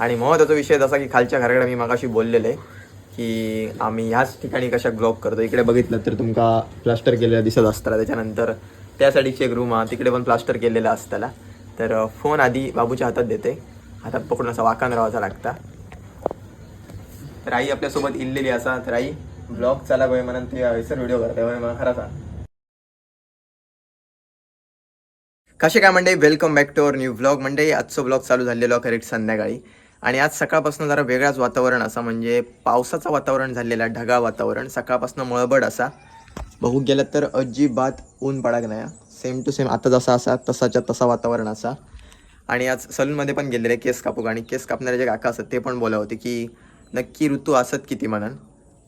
आणि महत्त्वाचा विषय जसा की खालच्या घराकडे मी मागाशी बोललेले की आम्ही ह्याच ठिकाणी कशा ब्लॉक करतो. इकडे बघितलं तर तुमका प्लास्टर केलेलं दिसत असताना त्याच्यानंतर त्यासाठीची एक रूम हा तिकडे पण प्लास्टर केलेला असताना तर फोन आधी बाबूच्या हातात देते. हातात पकडून असा वाकान राहायचा लागता. तर आई आपल्यासोबत इल्लेली असा. तर आई ब्लॉग चाला गोय म्हणून ते हयसर व्हिडिओ करते मला खरा सांग. कसे काय म्हणजे welcome back to our new blog म्हणजे आजचं ब्लॉग चालू झालेलो करेक्ट संध्याकाळी. आणि आज सकाळपासून जरा वेगळाच वातावरण असा म्हणजे पावसाचं वातावरण झालेलं आहे, ढगाळ वातावरण. सकाळपासून मळबड असा. बघू गेलं तर अजिबात ऊन पडाग नाही. सेम टू सेम आता जसा असा तसाच्या तसा वातावरण असा. आणि आज सलूनमध्ये पण गेलेले केस कापूक आणि केस कापणारे जे काका असतात ते पण बोला होते की नक्की ऋतू असत किती म्हणून?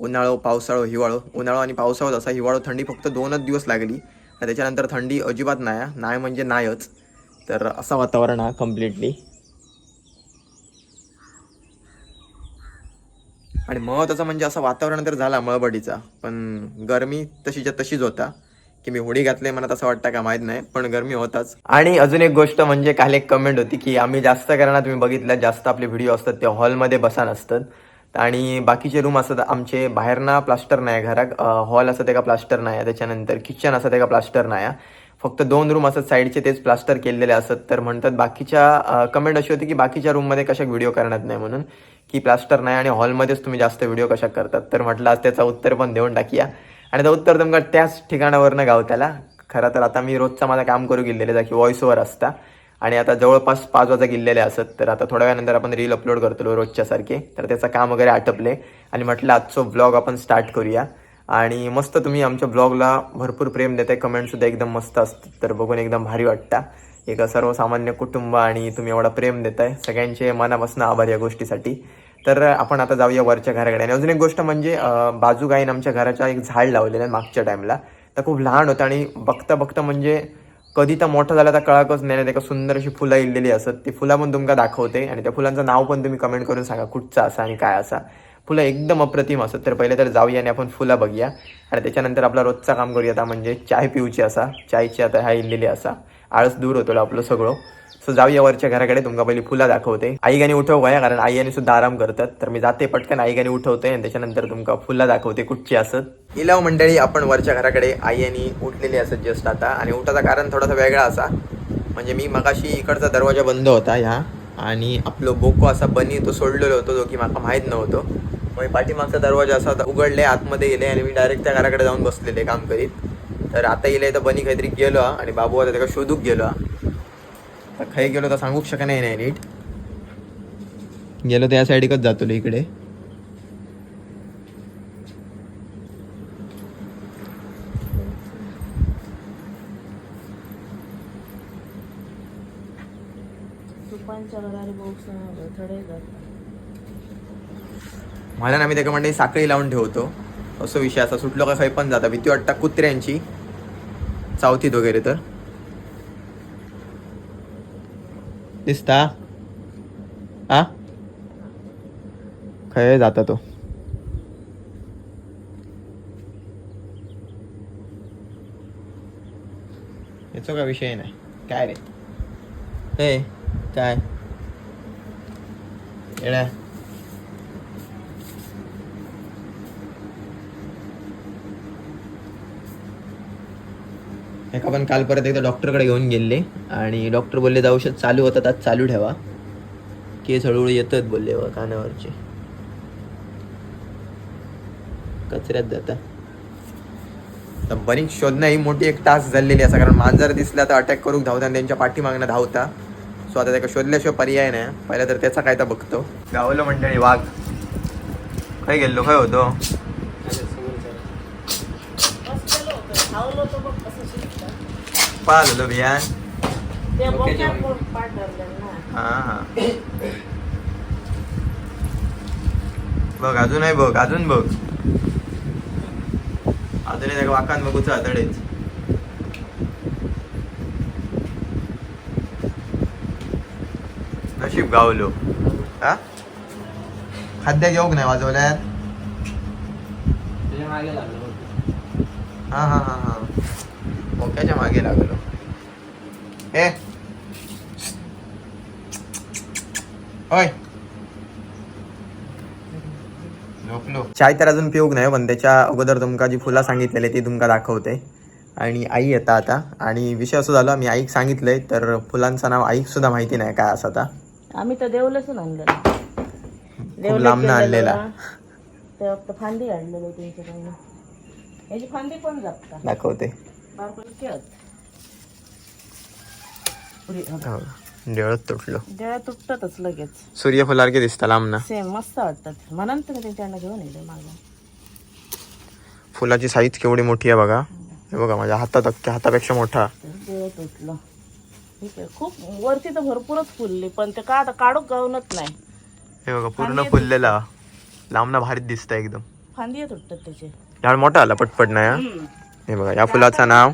उन्हाळो पावसाळो हिवाळो. उन्हाळो आणि पावसाळो असा हिवाळो थंडी फक्त दोनच दिवस लागली. आणि त्याच्यानंतर थंडी अजिबात नाही नाही म्हणजे नाहीच तर असा वातावरण हा कम्प्लिटली आणि महत्त्वाचं म्हणजे असं वातावरण तर झाला मळबडीचा पण गरमी तशीच्या तशीच होता. की मी होडी घातले मला तसं वाटतं का माहीत नाही पण गरमी होताच. आणि अजून एक गोष्ट म्हणजे काल एक कमेंट होती की आम्ही जास्त करणार तुम्ही बघितलं जास्त आपले व्हिडिओ असतात ते हॉलमध्ये बसा नसतात. आणि बाकीचे रूम असतात आमचे बाहेरना प्लास्टर नाही घरात. हॉल असं त्याचा प्लास्टर नाही त्याच्यानंतर किचन असं त्याचा प्लास्टर नाही फक्त दोन रूम असतात साईडचे तेच प्लास्टर केलेले असत. तर म्हणतात बाकीच्या कमेंट अशी होती की बाकीच्या रूममध्ये कशा व्हिडिओ करण्यात नाही म्हणून. की प्लास्टर नाही आणि हॉलमध्येच तुम्ही जास्त व्हिडिओ कशा करतात. तर म्हटलं आज त्याचा उत्तर पण देऊन टाकूया. आणि त्याचं उत्तर तुमका त्याच ठिकाणावरनं गावताला. खरं तर आता मी रोजचा माझं काम करू गेलेले जा की व्हॉइस ओव्हर असता. आणि आता जवळपास पाच वाजा गेलेले असत. तर आता थोड्या वेळानंतर आपण रील अपलोड करतो रोजच्या सारखे तर त्याचं काम वगैरे आटपले. आणि म्हटलं आजचं ब्लॉग आपण स्टार्ट करूया. आणि मस्त तुम्ही आमच्या ब्लॉगला भरपूर प्रेम देताय कमेंटसुद्धा एकदम मस्त असतात. तर बघून एकदम भारी वाटतं. एक सर्वसामान्य कुटुंब आणि तुम्ही एवढा प्रेम देताय. सगळ्यांचे मनापासून आभार या गोष्टीसाठी. तर आपण आता जाऊया वरच्या घराकडे आणि अजून एक गोष्ट म्हणजे बाजूगाईन आमच्या घराच्या एक झाड लावलेलं आहे मागच्या टाईमला तर खूप लहान होतं आणि बघता बघता म्हणजे कधी तर मोठं झालं तर कळकच नाही. त्याका सुंदर अशी फुलं इलेली असत ती फुलं पण तुमका दाखवते आणि त्या फुलांचं नाव पण तुम्ही कमेंट करून सांगा कुठचं असा आणि काय असा. फुलं एकदम अप्रतिम असत तर पहिले तर जाऊया आणि आपण फुलं बघूया. आणि त्याच्यानंतर आपला रोजचा काम करूया आता म्हणजे चाय पिऊची असा. चायची आता ह्या इल्लेली असा. आळस दूर होतो आपलं सगळं. सो जाऊया वरच्या घराकडे. तुमका पहिली फुलं दाखवते. आई गाणी उठव गया कारण आई आणि सुद्धा आराम करतात. तर मी जाते पटकन आई गाणी उठवते आणि त्याच्यानंतर तुमका फुलं दाखवते कुठची असत. इलाव मंडळी आपण वरच्या घराकडे आई आणि उठलेली असत जस्ट आता. आणि उठाचा कारण थोडासा वेगळा असा. म्हणजे मी मगाशी इकडचा दरवाजा बंद होता ह्या आणि आपलं बोको असा बनी तो सोडलेलो होतो जो की माका माहीत नव्हतो. मग पाठीमागचा दरवाजा असा उघडले आतमध्ये गेले आणि मी डायरेक्ट त्या घराकडे जाऊन बसलेले काम करीत. तर आता येले तर बनी काहीतरी गेलो आणि बाबू आता त्याला शोधूक गेलो. तर खाई गेलो तर सांगूक शकत नाही नाही नीट. गेलो त्या साईडकच जातो इकडे. तुपांच्या म्हणून आम्ही थोडे मला त्याच्या म्हणजे साखळी लावून ठेवतो. असं विषय असा सुटलो का खय पण जाता. भीती वाटता कुत्र्यांची. चावतीत वगैरे तर. दिसता? आ? खय जाता तो. याचा काय विषय नाही. काय रे? हे काय? येणार एका पण काल परत एकदा डॉक्टरकडे घेऊन गेले आणि डॉक्टर बोलले औषध चालू होतात आज चालू ठेवा. केस हळूहळू येतात बोलले व कानावरचे. कचऱ्यात जाता. तर बरीच शोधणं ही मोठी एक टास्क झालेली असा कारण मांजर दिसला तर अटॅक करून धावता आणि त्यांच्या पाठीमागनं धावता. सो आता त्याला शोधल्याशिवाय पर्याय नाही पहिला तर त्याचा काय तर बघतो. गावलं मंडळी वाघ. काय गेलो काय होतो? बसलेलो होतो धावलो तो बघ कसं शिकतं पाल होतो बियान ते बोक्यात कोण पाठ धरलं ना हा हा बघ अजून आहे बघ अजून बघ अजून त्याला वाकान बघूच आतडेच नशीब गावलो हा खाद्य घेऊक नाही वाजवल्यात हा हा हा हा ओक्याच्या मागे लागलो. ए होय. झोपलो. चाय तर अजून पिऊक नाही पण त्याच्या अगोदर तुमका जी फुलं सांगितलेली ती तुमका दाखवते. आणि आई येता आता. आणि विषय असं झाला मी आईक सांगितलंय तर फुलांचं नाव आईक सुद्धा माहिती नाही काय असं आता? आम्ही तर देवलसून आणलेलं. लांबनं फांदी आणलेली याची फांदी पण जपता. दाखवते. तुटलो. डोळ्या तुटतातच लगेच. सूर्यफुलारखे दिसता लांब ना सेम मस्त वाटतात. म्हणून घेऊन येले मागं. फुलाची साईज केवढी मोठी आहे बघा. हे बघा माझ्या हातात अख्ख्या हातापेक्षा मोठा. डोळं तुटलं. ठीक आहे खूप वरती तर भरपूरच फुलली पण ते का काढू गावनच नाही. हे बघा पूर्ण फुललेला. लांबना भारीत दिसतं एकदम. फांदी तुटतात त्याचे. मोठा आला पटपट नाही हा? हम्म. हे बघा या फुलाचं नाव?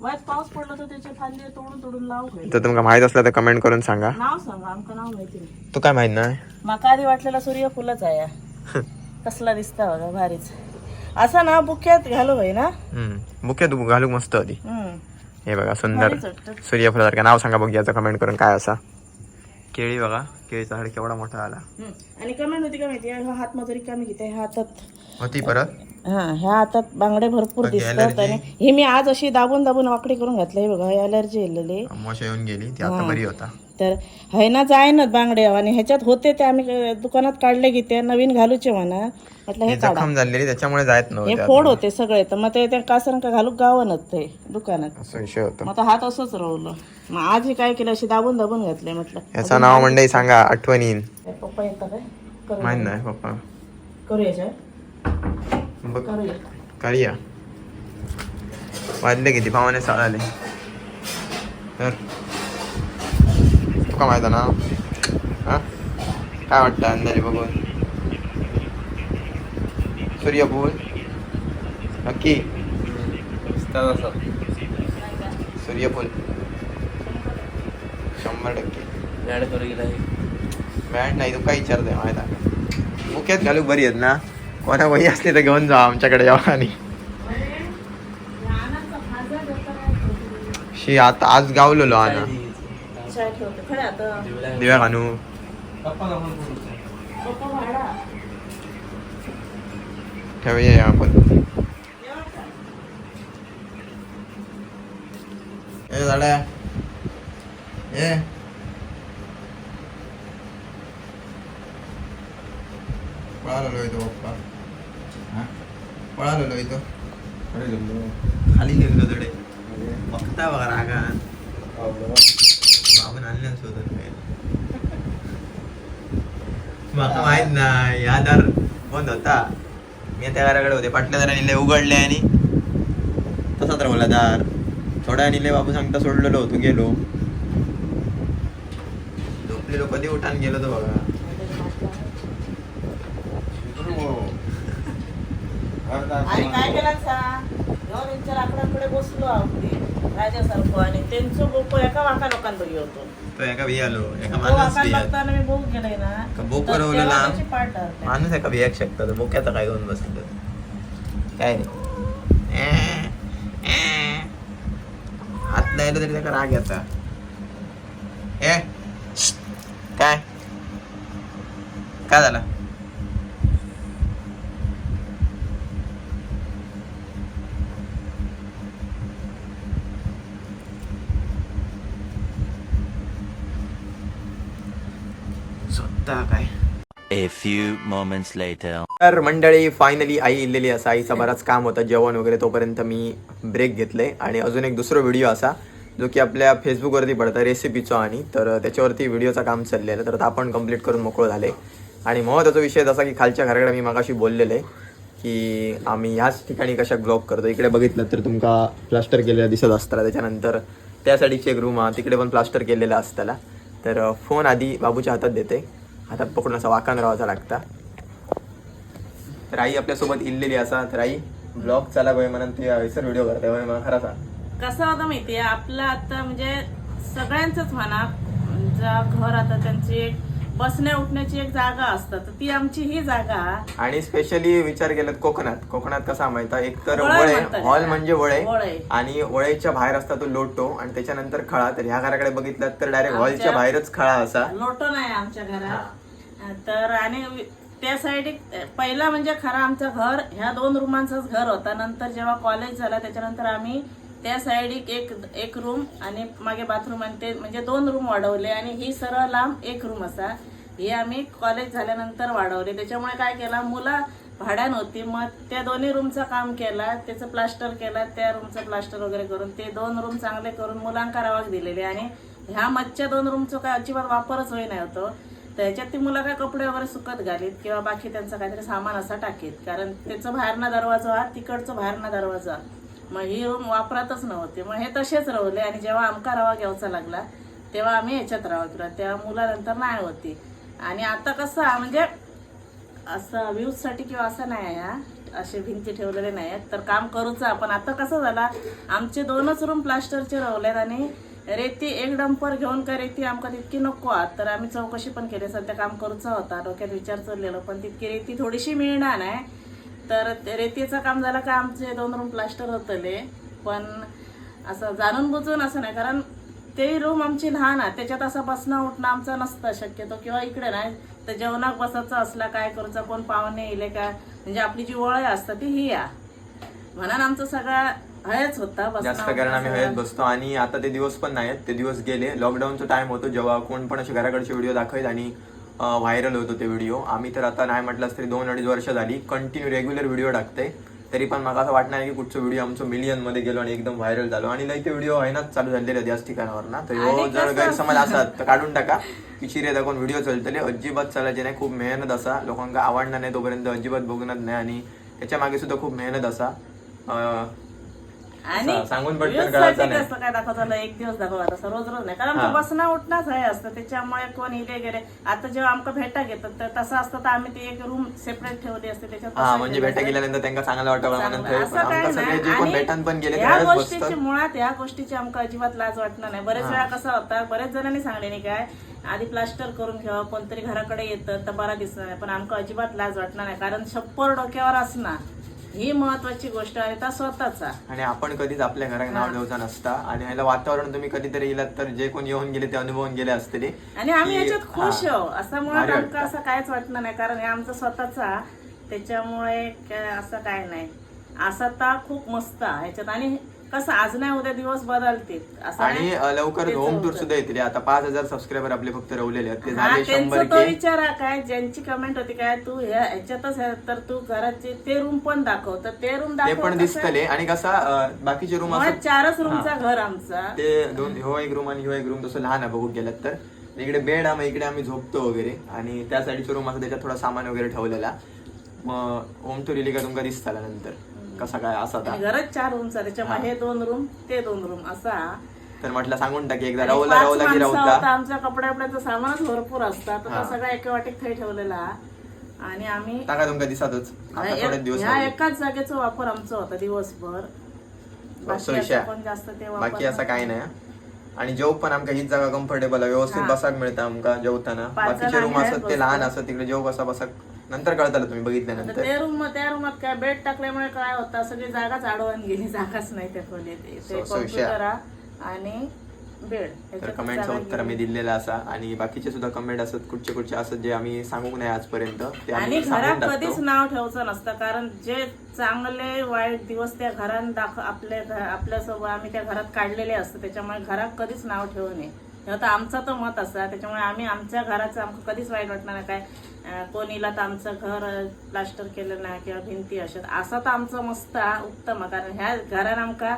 वाईट पाऊस पडला तर त्याचे फांदी तोडून तोडून लावू घरी. तर तुमका माहीत असलं तर कमेंट करून सांगा. नाव सांगा आमचं नाव माहिती नाही. तू काय माहीत नाही? माका आधी वाटलेला सूर्यफुलच आहे. हा. कसला दिसता बघा भारीच. असा ना बुक्यात घालू भाई ना. हम्म बुके तू घालू मस्त होती हम्म. हे बघा सुंदर. भारीच वाटतं. सूर्यफुलासारखं नाव सांगा बघ याचं कमेंट करून काय असा. केळी बघा केळीचा झाड केवढा मोठा आला. आणि कमेंट होती का माहिती? हा हात मजुरी कमी घेते? ह्या हातात. होती परत? हा ह्या हातात बांगडे भरपूर दिसतात? आणि हे मी आज अशी दाबून दाबून वाकडी करून घातलं बघा हे अलर्जी येलेली अमावस्या येऊन गेली ती आता बरी होता. तर है ना जाय ना बांगडे आणि ह्याच्यात होते ते आम्ही दुकानात काढले की ते नवीन घालूचे म्हणा. म्हटलं हे हे काढा. जखम झालेली त्याच्यामुळे जायत हे नव्हते फोड होते सगळे. तर मग ते त्या कासरण का घालू गावनच ते दुकानात. असं विषय होता. मग आता हात असंच राहिलं. मग आज हे काय केलं अशी दाबून दाबून घातले म्हटलं. याचं नाव मंडई सांगा आठवणीन हे पप्पा येतं काय करू माहीत नाही पप्पा. करू याच्या बघ. करूया. करूया. वाजले किती? भावाने आले. तर तुका ना? काय वाटतं अंदाजे बघून? सूर्यफूल? नक्की? सूर्यफूल. शंभर टक्के. बँड नाही तू काय विचारते माहीत आहे मुख्यात घालूक बरी आहेत ना? कोणा वही असली तर घेऊन जा आमच्याकडे जेव्हा आणि. शी आता आज गावलेलो आना चाय ठेवते खरं आता दिव्या कानू पप्पा भाडा ठेवूया आपण ए झाड्या ए पळालेलो इथं पप्पा पळालेलो इथं खाली गेलो तडे बघता बघा रागात बाबा आणलं माका माहीत नाही या दार बंद होता. मी त्या घराकडे होते. पाटल्या दाराने लय उघडले आणि तसाच राहला दार थोड्या आणि लय बाबू सांगता सोडलेलो होतो गेलो. झोपलेलो कधी उठान गेलो तो बघा. काय केलं सांग घेऊन लाकडाकडे बसलो आपली राजासारखं आणि त्यांचं बोको एका वाका होतो तो एका एका तो माणूस. बघताना मी बघू गेलोय ना का बोक तर वरवलेला? तेव्हा त्याची पाठ धरते. माणूस एका बियाक शकता तो बोक्याचा काय घेऊन बसलो काय रे ए. हात द्यायला तरी त्याचा राग येता ए श्श्ट. काय काय झालं स्वतः काय? A few moments later. तर मंडळी फायनली आई इलेली असा. आईचा बराच काम होता जेवण वगैरे तोपर्यंत मी ब्रेक घेतले. आणि अजून एक दुसरा व्हिडिओ असा जो की आपल्या फेसबुकवरती पडता रेसिपीचो आणि. तर त्याच्यावरती व्हिडिओचं काम चाललेलं. तर आपण कंप्लीट करून मोकळं झाले. आणि महत्त्वाचा विषय जसा की खालच्या घराकडे मी मागाशी बोललेले की आम्ही ह्याच ठिकाणी कशा ब्लॉग करतो. इकडे बघितलं तर तुमका प्लास्टर केलेलं दिसत असताना त्याच्यानंतर त्या साईडची एक रूम हा तिकडे पण प्लास्टर केलेला असताना तर फोन आधी बाबूच्या हातात देते. हातात पकडून असा वाकान राहायचा लागता. तर आई आपल्यासोबत इल्लेली असा. तर आई ब्लॉग चाला गोय म्हणून ती हयसर व्हिडिओ करते होय मला खरा सांग. कसं होतं माहितीये आपलं आता म्हणजे सगळ्यांचंच म्हणा ज्या घर आता त्यांची एक बसण्या उठण्याची एक जागा असतात तर ती आमची ही जागा. आणि स्पेशली विचार केलात कोकणात. कोकणात कसा माहिती एक तर वळे. हॉल. म्हणजे वळे. आणि वळेच्या बाहेर असता तो लोटो आणि त्याच्यानंतर खळा. तर ह्या घराकडे बघितलात तर डायरेक्ट हॉलच्या बाहेरच खळा असा. लोटो नाही आमच्या घरात. तर आणि त्या साईड पहिला म्हणजे खरं आमचं घर ह्या दोन रूमांचंच घर होता. नंतर जेव्हा कॉलेज झाला त्याच्यानंतर आम्ही त्या साईड एक एक रूम आणि मागे बाथरूम आणि ते म्हणजे दोन रूम वाढवले. आणि ही सरळ लांब एक रूम असा. हे आम्ही कॉलेज झाल्यानंतर वाढवले. त्याच्यामुळे काय केलं मुलं भाड्यान होती. मग त्या दोन्ही रूमचं काम केला. त्याचं प्लास्टर केला. त्या रूमचं प्लास्टर वगैरे करून ते दोन रूम चांगले करून मुलांका रवाक दिलेले. आणि ह्या मच्छ्या दोन रूमचं काय अजिबात वापरच होई नाही होतो. तर ह्याच्यात ती मुलं काय कपडे वगैरे सुकत घालीत किंवा बाकी त्यांचं काहीतरी सामान असा टाकीत. कारण त्याचं बाहेरना दरवाजा हा तिकडचं बाहेरना दरवाजा. मग ही रूम वापरातच नव्हते. मग हे तसेच रवले आणि जेव्हा आमका रवा घ्यायचा लागला तेव्हा आम्ही ह्याच्यात रवा केला तेव्हा मुलानंतर नाही होती. आणि आता कसं म्हणजे असं व्ह्यूजसाठी किंवा असं नाही आहे हा. असे भिंती ठेवलेले नाही आहेत तर काम करूचं आपण. आता कसं झाला आमचे दोनच रूम प्लास्टरचे रावलेत आणि रेती एक डंपर घेऊन का रेती आमका तितकी नको आहात तर आम्ही चौकशी पण केली सध्या काम करूचा होता. डोक्यात विचार चाललेलो पण तितकी रेती थोडीशी मिळणार नाही तर रेतीचं काम झालं का आमचे दोन रूम प्लास्टर होतले. पण असं जाणून बुजून असं नाही कारण ते रूम आमची लहान आहे. त्याच्यात असं बसणं उठणं आमचं नसतं शक्यतो. किंवा इकडे नाही तर जेवणाक बसायचं असला काय करूचा कोण पाहुणे येले का? म्हणजे आपली जी ओळख असतं ती ही या म्हणून आमचं सगळं होता जास्त कारण आम्ही हवेत बसतो. आणि आता ते दिवस पण नाहीत ते दिवस गेले. लॉकडाऊनचा टाइम होतो जेव्हा कोण पण असे घराकडचे व्हिडिओ दाखवत आणि व्हायरल होतो ते व्हिडिओ आम्ही तर आता नाही म्हटलं तरी दोन अडीच वर्ष झाली. कंटिन्यू रेग्युलर व्हिडिओ टाकते. तरी पण मला असं वाटणार की कुठचं व्हिडिओ आमचं मिलियनमध्ये गेलो आणि एकदम व्हायरल झालो. आणि लई ते व्हिडिओ आहे ना चालू झालेले आहेत याच ठिकाणावर ना. तर ह्यो जर गैरसमज असतात तर काढून टाका. की चिरे दाखवून व्हिडिओ चालतले. अजिबात चालायचे नाही खूप मेहनत असा. लोकांना आवडणार नाही तोपर्यंत अजिबात बघणार नाही. आणि त्याच्यामागे सुद्धा खूप मेहनत असा. आणि सा- सांगून पटकन नाही. काय दाखवताना एक दिवस दाखवा तसं रोज रोज नाही कारण हा. बसणं उठणंच आहे असतं त्याच्यामुळे कोण इले गेले आता जेव्हा आमका भेटा घेतात तर तसं असतं तर आम्ही ती एक रूम सेपरेट ठेवली असते त्याच्यात हा बसायला म्हणजे भेटा. गेल्यानंतर त्यांना चांगलं वाटावं चांगलं. म्हणून असं सगळे जे नाही कोण आणि भेटान पण गेले या त्यावेळेस गोष्टीची मुळात या गोष्टीची आमका अजिबात लाज वाटणार नाही बरेच वेळा कसं होता बरेच जणांनी सांगले नाही काय आधी प्लास्टर करून घ्यावं कोणतरी घराकडे येतं तर बरा दिसणार नाही पण आमका अजिबात लाज वाटणार नाही कारण छप्पर डोक्यावर असणार ही महत्वाची गोष्ट आहे त्या स्वतःचा. आणि आपण कधीच आपल्या घरात नाव ठेवचा नसता. आणि ह्याला वातावरण तुम्ही कधीतरी येलात तर जे कोण येऊन गेले ते अनुभवून गेले असतील. आणि आम्ही की- याच्यात खुश हा. आहो. असं मुळात भारी वाटतं. असं कायच वाटणार नाही. कारण हे आमचं स्वतःचा. त्याच्यामुळे काय असं काय नाही. असं तर खूप मस्त आहे. ह्याच्यात आणि कसं आज नाही उद्या दिवस बदलतील. असं आणि नाही. अं, लवकर होम टूर. सुद्धा येतील. आता पाच हजार सबस्क्रायबर आपले फक्त रवलेले आहेत. ते हा झाले शंभर त्यांचा तो के विचार आहे काय ज्यांची कमेंट होती काय तू ह्या ह्याच्यातच आहे, तर तू घराचे ते रूम पण दाखव. तर ते रूम ते दाखव पण कसं- दिसतले आणि कसा अं, बाकीचे रूम मुळात असं चारच रूमचा घर आमचा. ते दोन ह्यो एक रूम आणि ह्यो एक रूम तसं लहान आहे बघू गेलात तर. इकडे बेड आहे मग इकडे आम्ही झोपतो वगैरे. आणि त्या साईडचा रूम असं त्याच्यात थोडा सामान वगैरे ठेवलेला. मग होम टूर इली का तुमका दिसताला नंतर. कसा काय असा आणि होता घरच चार रूमचा त्याच्यामुळे हे. दोन रूम ते दोन रूम असा. तर म्हटलं सांगून टाकी एकदा आणि रवला पाच रवला की माणसं आमच्या कपड्या कपड्याचं सामानच भरपूर असतात. तर हा. तो सगळा एका वाटेत थै ठेवलेला. आणि आम्ही टाका तुमका दिसतच. आता थोडे दिवस ह्या राहिले. एकाच जागेचा वापर आमचा होता दिवसभर. बाकी असं पण जास्त ते बाकी असं काही नाही. आणि जेव पण आमका हीच जागा कम्फर्टेबल आहे. व्यवस्थित हा. बसाक मिळतं आमका जेवताना. पाच बाकीचे रूम असत ते बसतात. लहान असत तिकडे जेव कसा बसा नंतर कळताला तुम्ही आता बघितल्यानंतर ते रूम त्या रूमात काय बेड टाकल्यामुळे काय होतं? सगळी जागाच आडवून गेली जागाच नाही त्या खोलीत ते. कॉम्प्युटर आणि बेड तर ह्याच्यात कमेंटचं जागा उत्तर आम्ही गेली. दिलेलं असा. आणि बाकीचे सुद्धा कमेंट असत कुठचे कुठचे असत जे आम्ही सांगू नाही आजपर्यंत ते आणि आम्ही सांगून घरात कधीच टाकतो नाव ठेवायचं नसतं कारण जे चांगले वाईट दिवस त्या घरात दाख आपल्या घ- आपल्यासोबत आम्ही त्या घरात काढलेले असतं त्याच्यामुळे घरात कधीच नाव ठेवू नये. होतं आमचा तो मत असा त्याच्यामुळे आम्ही आमच्या घराचं आमचं कधीच वाईट वाटणार नाही. काय कोणीला तर आमचं घर प्लास्टर केलं नाही किंवा भिंती अशा असं तर आमचं मस्त उत्तम आहे. कारण ह्या घरान आमका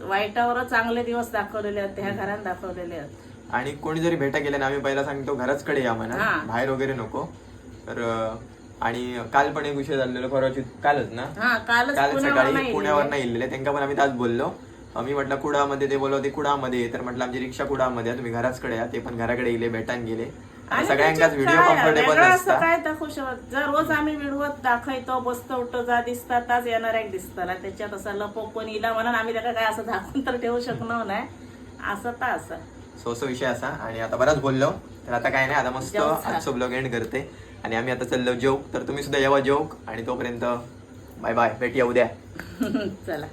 वाईटावर चांगले दिवस दाखवलेले आहेत ह्या घरात दाखवलेले आहेत. आणि कोणी जरी भेटा गेल्या ना आम्ही पहिला सांगतो घरच कडे या म्हणा. बाहेर वगैरे नको. तर आणि काल पण एक विषय झालेला परवाची कालच ना? कालच काल सकाळी पुण्यावर नाही त्यांना पण आम्ही त्याच बोललो. मी म्हटलं कुडामध्ये ते बोलवते कुडामध्ये. तर म्हटलं आमची रिक्षा कुडामध्ये तुम्ही घराचकडे या. ते पण घराकडे इले भेटान गेले. आणि सगळ्यांकाच त्याच्यात व्हिडिओ? कम्फर्टेबल काय? दाखवू शकत जर रोज आम्ही व्हिडिओ दाखवतो बसतो उठतो जा दिसतात ताच येणार एक दिसताला त्याच्यात असं लपो कोण इला म्हणून आम्ही त्याला काय असं दाखवून तर ठेवू शकणार नाही. असं तर असं. सो असं विषय असा. आणि आता बराच बोललो. तर आता काय नाही आता मस्त. आजचं ब्लॉग एंड करते. आणि आम्ही आता चाललो जोक तर तुम्ही सुद्धा यावा जोक आणि तोपर्यंत बाय बाय भेटूया उद्या. चला.